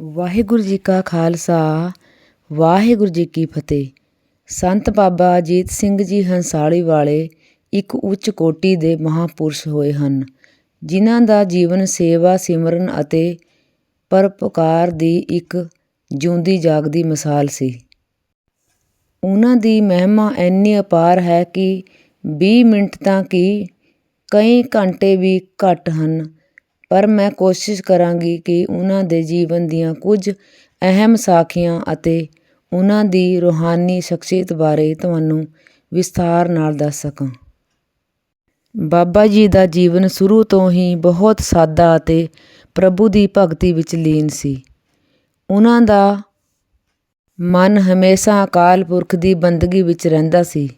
ਵਾਹਿਗੁਰੂ ਜੀ ਕਾ ਖਾਲਸਾ, ਵਾਹਿਗੁਰੂ ਜੀ ਕੀ ਫਤਿਹ। ਸੰਤ ਬਾਬਾ ਅਜੀਤ ਸਿੰਘ ਜੀ ਹੰਸਾਲੀ ਵਾਲੇ ਇੱਕ ਉੱਚ ਕੋਟੀ ਦੇ ਮਹਾਪੁਰਸ਼ ਹੋਏ ਹਨ, ਜਿਨ੍ਹਾਂ ਦਾ ਜੀਵਨ ਸੇਵਾ, ਸਿਮਰਨ ਅਤੇ ਪਰਪਕਾਰ ਦੀ ਇੱਕ ਜਿਉਂਦੀ ਜਾਗਦੀ ਮਿਸਾਲ ਸੀ। ਉਹਨਾਂ ਦੀ ਮਹਿਮਾ ਇੰਨੀ ਅਪਾਰ ਹੈ ਕਿ 20 ਮਿੰਟ ਤਾਂ ਕੀ ਕਈ ਘੰਟੇ ਵੀ ਘੱਟ ਹਨ। ਪਰ ਮੈਂ ਕੋਸ਼ਿਸ਼ ਕਰਾਂਗੀ ਕਿ ਉਹਨਾਂ ਦੇ ਜੀਵਨ ਦੀਆਂ ਕੁਝ ਅਹਿਮ ਸਾਖੀਆਂ ਅਤੇ ਉਹਨਾਂ ਦੀ ਰੂਹਾਨੀ ਸ਼ਖਸੀਅਤ ਬਾਰੇ ਤੁਹਾਨੂੰ ਵਿਸਥਾਰ ਨਾਲ ਦੱਸ ਸਕਾਂ। ਬਾਬਾ ਜੀ ਦਾ ਜੀਵਨ ਸ਼ੁਰੂ ਤੋਂ ਹੀ ਬਹੁਤ ਸਾਦਾ ਅਤੇ ਪ੍ਰਭੂ ਦੀ ਭਗਤੀ ਵਿੱਚ ਲੀਨ ਸੀ। ਉਹਨਾਂ ਦਾ ਮਨ ਹਮੇਸ਼ਾ ਅਕਾਲ ਪੁਰਖ ਦੀ ਬੰਦਗੀ ਵਿੱਚ ਰਹਿੰਦਾ ਸੀ।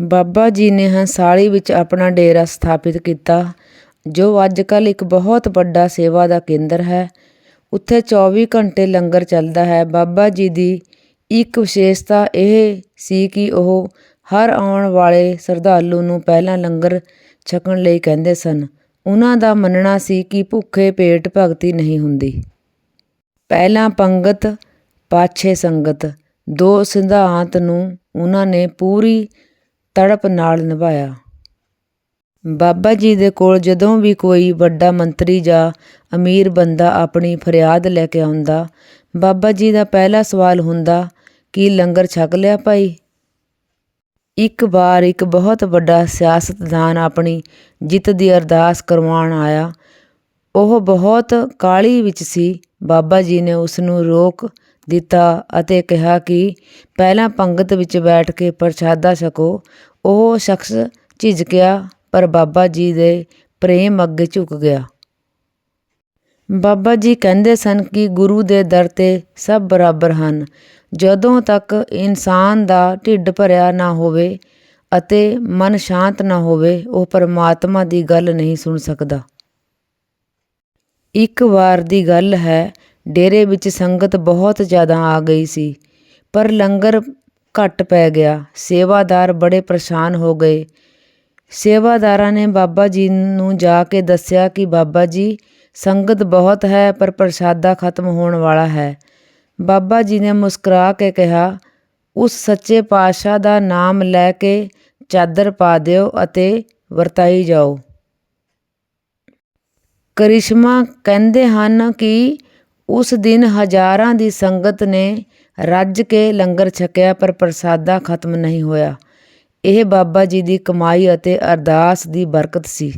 ਬਾਬਾ ਜੀ ਨੇ ਹੰਸਾਲੀ ਵਿੱਚ ਆਪਣਾ ਡੇਰਾ ਸਥਾਪਿਤ ਕੀਤਾ ਜੋ ਅੱਜ ਕੱਲ੍ਹ ਇੱਕ ਬਹੁਤ ਵੱਡਾ ਸੇਵਾ ਦਾ ਕੇਂਦਰ ਹੈ। ਉੱਥੇ 24 ਘੰਟੇ ਲੰਗਰ ਚੱਲਦਾ ਹੈ। ਬਾਬਾ ਜੀ ਦੀ ਇੱਕ ਵਿਸ਼ੇਸ਼ਤਾ ਇਹ ਸੀ ਕਿ ਉਹ ਹਰ ਆਉਣ ਵਾਲੇ ਸ਼ਰਧਾਲੂ ਨੂੰ ਪਹਿਲਾਂ ਲੰਗਰ ਛਕਣ ਲਈ ਕਹਿੰਦੇ ਸਨ। ਉਹਨਾਂ ਦਾ ਮੰਨਣਾ ਸੀ ਕਿ ਭੁੱਖੇ ਪੇਟ ਭਗਤੀ ਨਹੀਂ ਹੁੰਦੀ। ਪਹਿਲਾਂ ਪੰਗਤ, ਪਾਛੇ ਸੰਗਤ, ਦੋ ਸਿਧਾਂਤ ਨੂੰ ਉਹਨਾਂ ਨੇ ਪੂਰੀ ਤੜਪ ਨਾਲ ਨਿਭਾਇਆ। ਬਾਬਾ ਜੀ ਦੇ ਕੋਲ ਜਦੋਂ ਵੀ ਕੋਈ ਵੱਡਾ ਮੰਤਰੀ ਜਾਂ ਅਮੀਰ ਬੰਦਾ ਆਪਣੀ ਫਰਿਆਦ ਲੈ ਕੇ ਆਉਂਦਾ, ਬਾਬਾ ਜੀ ਦਾ ਪਹਿਲਾ ਸਵਾਲ ਹੁੰਦਾ, ਕਿ ਲੰਗਰ ਛਕ ਲਿਆ ਭਾਈ? ਇੱਕ ਵਾਰ ਇੱਕ ਬਹੁਤ ਵੱਡਾ ਸਿਆਸਤਦਾਨ ਆਪਣੀ ਜਿੱਤ ਦੀ ਅਰਦਾਸ ਕਰਵਾਉਣ ਆਇਆ। ਉਹ ਬਹੁਤ ਕਾਹਲੀ ਵਿੱਚ ਸੀ। ਬਾਬਾ ਜੀ ਨੇ ਉਸ ਨੂੰ ਰੋਕ ਦਿੱਤਾ ਅਤੇ ਕਿਹਾ ਕਿ ਪਹਿਲਾਂ ਪੰਗਤ ਵਿੱਚ ਬੈਠ ਕੇ ਪ੍ਰਸ਼ਾਦਾ ਛਕੋ। ਉਹ ਸ਼ਖਸ ਝਿਜਕਿਆ ਪਰ ਬਾਬਾ ਜੀ ਦੇ ਪ੍ਰੇਮ ਅੱਗੇ ਝੁਕ ਗਿਆ। ਬਾਬਾ ਜੀ ਕਹਿੰਦੇ ਸਨ ਕਿ ਗੁਰੂ ਦੇ ਦਰ ਤੇ ਸਭ ਬਰਾਬਰ ਹਨ। ਜਦੋਂ ਤੱਕ ਇਨਸਾਨ ਦਾ ਢਿੱਡ ਭਰਿਆ ਨਾ ਹੋਵੇ ਅਤੇ ਮਨ ਸ਼ਾਂਤ ਨਾ ਹੋਵੇ, ਉਹ ਪਰਮਾਤਮਾ ਦੀ ਗੱਲ ਨਹੀਂ ਸੁਣ ਸਕਦਾ। ਇੱਕ ਵਾਰ ਦੀ ਗੱਲ ਹੈ, ਡੇਰੇ ਵਿੱਚ ਸੰਗਤ ਬਹੁਤ ਜ਼ਿਆਦਾ ਆ ਗਈ ਸੀ, ਪਰ ਲੰਗਰ ਘੱਟ ਪੈ ਗਿਆ। ਸੇਵਾਦਾਰ ਬੜੇ ਪਰੇਸ਼ਾਨ ਹੋ ਗਏ। ਸੇਵਾਦਾਰਾਂ ਨੇ ਬਾਬਾ ਜੀ ਨੂੰ ਜਾ ਕੇ ਦੱਸਿਆ ਕਿ ਬਾਬਾ ਜੀ, ਸੰਗਤ ਬਹੁਤ ਹੈ, ਪਰ ਪ੍ਰਸ਼ਾਦਾ ਖਤਮ ਹੋਣ ਵਾਲਾ ਹੈ। ਬਾਬਾ ਜੀ ਨੇ ਮੁਸਕਰਾ ਕੇ ਕਿਹਾ, ਉਸ ਸੱਚੇ ਪਾਤਸ਼ਾਹ ਦਾ ਨਾਮ ਲੈ ਕੇ ਚਾਦਰ ਪਾ ਦਿਓ ਅਤੇ ਵਰਤਾਈ ਜਾਓ। ਕਰਿਸ਼ਮਾ ਕਹਿੰਦੇ ਹਨ ਕਿ ਉਸ ਦਿਨ ਹਜ਼ਾਰਾਂ ਦੀ ਸੰਗਤ ਨੇ ਰੱਜ ਕੇ ਲੰਗਰ ਛਕਿਆ, ਪਰ ਪ੍ਰਸਾਦਾ ਖਤਮ ਨਹੀਂ ਹੋਇਆ। ਇਹ ਬਾਬਾ ਜੀ ਦੀ ਕਮਾਈ ਅਤੇ ਅਰਦਾਸ ਦੀ ਬਰਕਤ ਸੀ।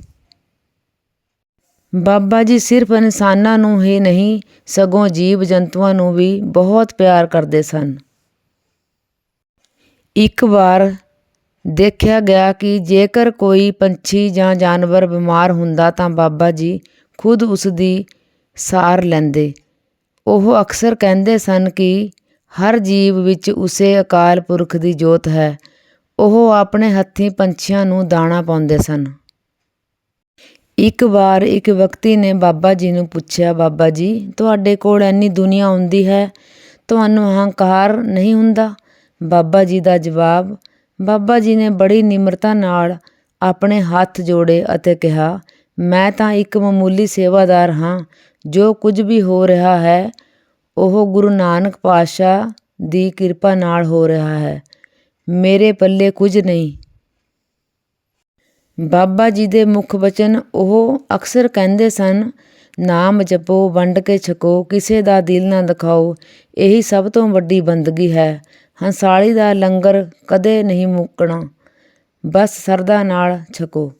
ਬਾਬਾ ਜੀ ਸਿਰਫ ਇਨਸਾਨਾਂ ਨੂੰ ਹੀ ਨਹੀਂ, ਸਗੋਂ ਜੀਵ ਜੰਤੂਆਂ ਨੂੰ ਵੀ ਬਹੁਤ ਪਿਆਰ ਕਰਦੇ ਸਨ। ਇੱਕ ਵਾਰ ਦੇਖਿਆ ਗਿਆ ਕਿ ਜੇਕਰ ਕੋਈ ਪੰਛੀ ਜਾਂ ਜਾਨਵਰ ਬਿਮਾਰ ਹੁੰਦਾ ਤਾਂ ਬਾਬਾ ਜੀ ਖੁਦ ਉਸ ਦੀ ਸਾਰ ਲੈਂਦੇ। ਉਹ ਅਕਸਰ ਕਹਿੰਦੇ ਸਨ ਕਿ ਹਰ ਜੀਵ ਵਿੱਚ ਉਸੇ ਅਕਾਲ ਪੁਰਖ ਦੀ ਜੋਤ ਹੈ। ਉਹ ਆਪਣੇ ਹੱਥੀਂ ਪੰਛੀਆਂ ਨੂੰ ਦਾਣਾ ਪਾਉਂਦੇ ਸਨ। ਇੱਕ ਵਾਰ ਇੱਕ ਵਿਅਕਤੀ ਨੇ ਬਾਬਾ ਜੀ ਨੂੰ ਪੁੱਛਿਆ, ਬਾਬਾ ਜੀ, ਤੁਹਾਡੇ ਕੋਲ ਇੰਨੀ ਦੁਨੀਆ ਹੁੰਦੀ ਹੈ, ਤੁਹਾਨੂੰ ਅਹੰਕਾਰ ਨਹੀਂ ਹੁੰਦਾ? ਬਾਬਾ ਜੀ ਦਾ ਜਵਾਬ, ਬਾਬਾ ਜੀ ਨੇ ਬੜੀ ਨਿਮਰਤਾ ਨਾਲ ਆਪਣੇ ਹੱਥ ਜੋੜੇ ਅਤੇ ਕਿਹਾ, ਮੈਂ ਤਾਂ ਇੱਕ ਮਾਮੂਲੀ ਸੇਵਾਦਾਰ ਹਾਂ, ਜੋ ਕੁਝ ਵੀ ਹੋ ਰਿਹਾ ਹੈ, ਉਹ ਗੁਰੂ ਨਾਨਕ ਪਾਤਸ਼ਾਹ ਦੀ ਕਿਰਪਾ ਨਾਲ ਹੋ ਰਿਹਾ ਹੈ। ਮੇਰੇ ਪੱਲੇ ਕੁਝ ਨਹੀਂ। ਬਾਬਾ ਜੀ ਦੇ ਮੁੱਖ ਬਚਨ ਉਹ ਅਕਸਰ ਕਹਿੰਦੇ ਸਨ, ਨਾਮ ਜਪੋ, ਵੰਡ ਕੇ ਛਕੋ, ਕਿਸੇ ਦਾ ਦਿਲ ਨਾ ਦਿਖਾਓ, ਇਹੀ ਸਭ ਤੋਂ ਵੱਡੀ ਬੰਦਗੀ ਹੈ। ਹੰਸਾਲੀ ਦਾ ਲੰਗਰ ਕਦੇ ਨਹੀਂ ਮੁੱਕਣਾ, ਬਸ ਸਰਦਾ ਨਾਲ ਛਕੋ।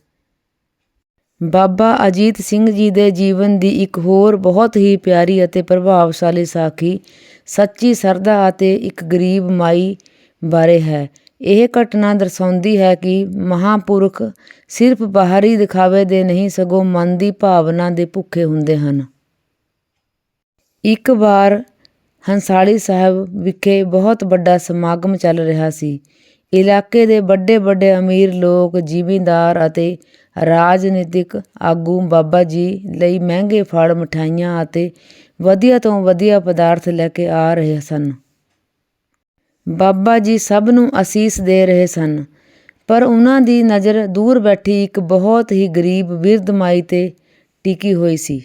ਬਾਬਾ ਅਜੀਤ ਸਿੰਘ ਜੀ ਦੇ ਜੀਵਨ ਦੀ ਇੱਕ ਹੋਰ ਬਹੁਤ ਹੀ ਪਿਆਰੀ ਅਤੇ ਪ੍ਰਭਾਵਸ਼ਾਲੀ ਸਾਖੀ, ਸੱਚੀ ਸਰਦਾ ਅਤੇ ਇੱਕ ਗਰੀਬ ਮਾਈ ਬਾਰੇ ਹੈ। ਇਹ ਘਟਨਾ ਦਰਸਾਉਂਦੀ ਹੈ ਕਿ ਮਹਾਂਪੁਰਖ ਸਿਰਫ ਬਾਹਰੀ ਦਿਖਾਵੇ ਦੇ ਨਹੀਂ, ਸਗੋਂ ਮਨ ਦੀ ਭਾਵਨਾ ਦੇ ਭੁੱਖੇ ਹੁੰਦੇ ਹਨ। ਇੱਕ ਵਾਰ ਹੰਸਾਲੀ ਸਾਹਿਬ ਵਿਖੇ ਬਹੁਤ ਵੱਡਾ ਸਮਾਗਮ ਚੱਲ ਰਿਹਾ ਸੀ। ਇਲਾਕੇ ਦੇ ਵੱਡੇ ਵੱਡੇ ਅਮੀਰ ਲੋਕ, ਜ਼ਿਮੀਂਦਾਰ ਅਤੇ ਰਾਜਨੀਤਿਕ ਆਗੂ ਬਾਬਾ ਜੀ ਲਈ ਮਹਿੰਗੇ ਫਲ ਮਠਾਈਆਂ ਅਤੇ ਵਧੀਆ ਤੋਂ ਵਧੀਆ ਪਦਾਰਥ ਲੈ ਕੇ ਆ ਰਹੇ ਸਨ। ਬਾਬਾ ਜੀ ਸਭ ਨੂੰ ਅਸੀਸ ਦੇ ਰਹੇ ਸਨ। ਪਰ ਉਹਨਾਂ ਦੀ ਨਜ਼ਰ ਦੂਰ ਬੈਠੀ ਇੱਕ ਬਹੁਤ ਹੀ ਗਰੀਬ ਬਿਰਧ ਮਾਈ ਤੇ ਟਿਕੀ ਹੋਈ ਸੀ।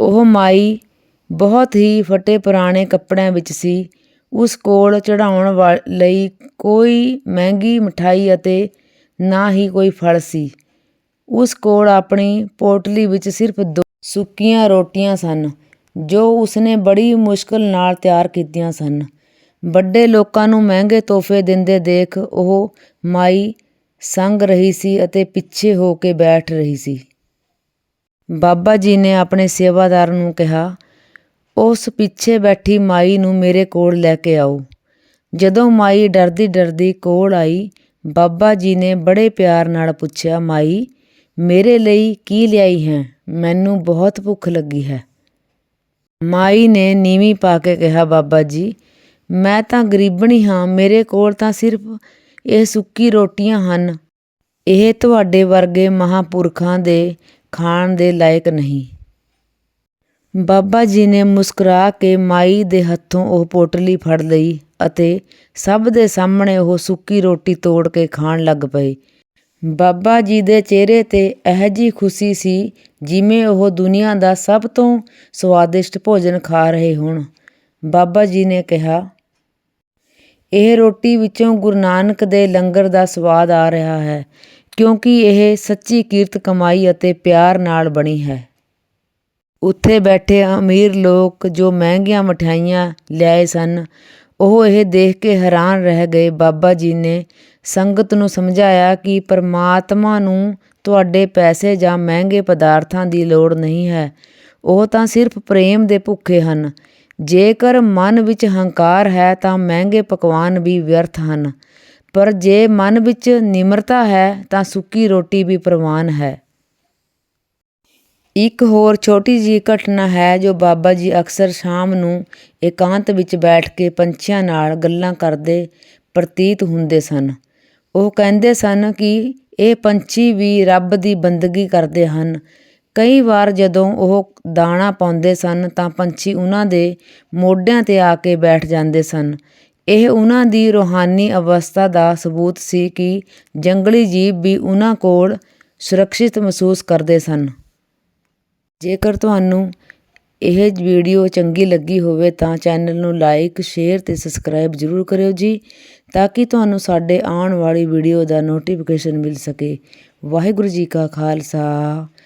ਉਹ ਮਾਈ ਬਹੁਤ ਹੀ ਫਟੇ ਪੁਰਾਣੇ ਕੱਪੜਿਆਂ ਵਿੱਚ ਸੀ। ਉਸ ਕੋਲ ਚੜਾਉਣ ਵਾ, ਲਈ ਕੋਈ ਮਹਿੰਗੀ ਮਠਾਈ ਅਤੇ ਨਾ ਹੀ ਕੋਈ ਫਲ ਸੀ। ਉਸ ਕੋਲ ਆਪਣੀ ਪੋਟਲੀ ਵਿੱਚ ਸਿਰਫ ਦੋ ਸੁੱਕੀਆਂ ਰੋਟੀਆਂ ਸਨ, ਜੋ ਉਸਨੇ ਬੜੀ ਮੁਸ਼ਕਲ ਨਾਲ ਤਿਆਰ ਕੀਤੀਆਂ ਸਨ। ਵੱਡੇ ਲੋਕਾਂ ਨੂੰ ਮਹਿੰਗੇ ਤੋਹਫੇ ਦਿੰਦੇ ਦੇਖ ਉਹ ਮਾਈ ਸੰਗ ਰਹੀ ਸੀ ਅਤੇ ਪਿੱਛੇ ਹੋ ਕੇ ਬੈਠ ਰਹੀ ਸੀ। ਬਾਬਾ ਜੀ ਨੇ ਆਪਣੇ ਸੇਵਾਦਾਰ ਨੂੰ ਕਿਹਾ, ਉਸ ਪਿੱਛੇ ਬੈਠੀ ਮਾਈ ਨੂੰ ਮੇਰੇ ਕੋਲ ਲੈ ਕੇ ਆਓ। ਜਦੋਂ ਮਾਈ ਡਰਦੀ ਡਰਦੀ ਕੋਲ ਆਈ, ਬਾਬਾ ਜੀ ਨੇ ਬੜੇ ਪਿਆਰ ਨਾਲ ਪੁੱਛਿਆ, ਮਾਈ, ਮੇਰੇ ਲਈ ਕੀ ਲਿਆਈ ਹੈ? ਮੈਨੂੰ ਬਹੁਤ ਭੁੱਖ ਲੱਗੀ ਹੈ। ਮਾਈ ਨੇ ਨੀਵੀਂ ਪਾ ਕੇ ਕਿਹਾ, ਬਾਬਾ ਜੀ ਮੈਂ ਤਾਂ ਗਰੀਬਣੀ ਹਾਂ ਮੇਰੇ ਕੋਲ ਤਾਂ ਸਿਰਫ ਇਹ ਸੁੱਕੀ ਰੋਟੀਆਂ ਹਨ। ਇਹ ਤੁਹਾਡੇ ਵਰਗੇ ਮਹਾਂਪੁਰਖਾਂ ਦੇ ਖਾਣ ਦੇ ਲਾਇਕ ਨਹੀਂ। ਬਾਬਾ ਜੀ ਨੇ ਮੁਸਕਰਾ ਕੇ ਮਾਈ ਦੇ ਹੱਥੋਂ ਉਹ ਪੋਟਲੀ ਫੜ ਲਈ ਅਤੇ ਸਭ ਦੇ ਸਾਹਮਣੇ ਉਹ ਸੁੱਕੀ ਰੋਟੀ ਤੋੜ ਕੇ ਖਾਣ ਲੱਗ ਪਏ। ਬਾਬਾ ਜੀ ਦੇ ਚਿਹਰੇ ਤੇ ਇਹ ਜੀ ਖੁਸ਼ੀ ਸੀ ਜਿਵੇਂ ਉਹ ਦੁਨੀਆ ਦਾ ਸਭ ਤੋਂ ਸਵਾਦਿਸ਼ਟ ਭੋਜਨ ਖਾ ਰਹੇ ਹੋਣ। ਬਾਬਾ ਜੀ ਨੇ ਕਿਹਾ ਇਹ ਰੋਟੀ ਵਿੱਚੋਂ ਗੁਰੂ ਨਾਨਕ ਦੇ ਲੰਗਰ ਦਾ ਸਵਾਦ ਆ ਰਿਹਾ ਹੈ, ਕਿਉਂਕਿ ਇਹ ਸੱਚੀ ਕਿਰਤ ਕਮਾਈ ਅਤੇ ਪਿਆਰ ਨਾਲ ਬਣੀ ਹੈ। ਉੱਥੇ ਬੈਠੇ ਅਮੀਰ ਲੋਕ ਜੋ ਮਹਿੰਗੀਆਂ ਮਠਿਆਈਆਂ ਲਿਆਏ ਸਨ, ਉਹ ਇਹ ਦੇਖ ਕੇ ਹੈਰਾਨ ਰਹਿ ਗਏ। ਬਾਬਾ ਜੀ ਨੇ ਸੰਗਤ ਨੂੰ ਸਮਝਾਇਆ ਕਿ ਪਰਮਾਤਮਾ ਨੂੰ ਤੁਹਾਡੇ ਪੈਸੇ ਜਾਂ ਮਹਿੰਗੇ ਪਦਾਰਥਾਂ ਦੀ ਲੋੜ ਨਹੀਂ ਹੈ, ਉਹ ਤਾਂ ਸਿਰਫ ਪ੍ਰੇਮ ਦੇ ਭੁੱਖੇ ਹਨ। ਜੇਕਰ ਮਨ ਵਿੱਚ ਹੰਕਾਰ ਹੈ ਤਾਂ ਮਹਿੰਗੇ ਪਕਵਾਨ ਵੀ ਵਿਅਰਥ ਹਨ। ਪਰ ਜੇ ਮਨ ਵਿੱਚ ਨਿਮਰਤਾ ਹੈ ਤਾਂ ਸੁੱਕੀ ਰੋਟੀ ਵੀ ਪ੍ਰਵਾਨ ਹੈ। ਇੱਕ ਹੋਰ ਛੋਟੀ ਜੀ ਘਟਨਾ ਹੈ ਜੋ ਬਾਬਾ ਜੀ ਅਕਸਰ ਸ਼ਾਮ ਨੂੰ ਇਕਾਂਤ ਵਿੱਚ ਬੈਠ ਕੇ ਪੰਛੀਆਂ ਨਾਲ ਗੱਲਾਂ ਕਰਦੇ ਪ੍ਰਤੀਤ ਹੁੰਦੇ ਸਨ। ਉਹ ਕਹਿੰਦੇ ਸਨ ਕਿ ਇਹ ਪੰਛੀ ਵੀ ਰੱਬ ਦੀ ਬੰਦਗੀ ਕਰਦੇ ਹਨ। ਕਈ ਵਾਰ ਜਦੋਂ ਉਹ ਦਾਣਾ ਪਾਉਂਦੇ ਸਨ ਤਾਂ ਪੰਛੀ ਉਹਨਾਂ ਦੇ ਮੋਢਿਆਂ ਤੇ ਆ ਕੇ ਬੈਠ ਜਾਂਦੇ ਸਨ। ਇਹ ਉਹਨਾਂ ਦੀ ਰੂਹਾਨੀ ਅਵਸਥਾ ਦਾ ਸਬੂਤ ਸੀ ਕਿ ਜੰਗਲੀ ਜੀਵ ਵੀ ਉਹਨਾਂ ਕੋਲ ਸੁਰੱਖਿਅਤ ਮਹਿਸੂਸ ਕਰਦੇ ਸਨ। ਜੇਕਰ ਤੁਹਾਨੂੰ ਇਹ ਵੀਡੀਓ ਚੰਗੀ ਲੱਗੀ ਹੋਵੇ ਤਾਂ ਚੈਨਲ ਨੂੰ ਲਾਈਕ, ਸ਼ੇਅਰ ਤੇ ਸਬਸਕ੍ਰਾਈਬ ਜ਼ਰੂਰ ਕਰਿਓ ਜੀ, ਤਾਂ ਕਿ ਤੁਹਾਨੂੰ ਸਾਡੇ ਆਉਣ ਵਾਲੀ ਵੀਡੀਓ ਦਾ ਨੋਟੀਫਿਕੇਸ਼ਨ ਮਿਲ ਸਕੇ। ਵਾਹਿਗੁਰੂ ਜੀ ਕਾ ਖਾਲਸਾ।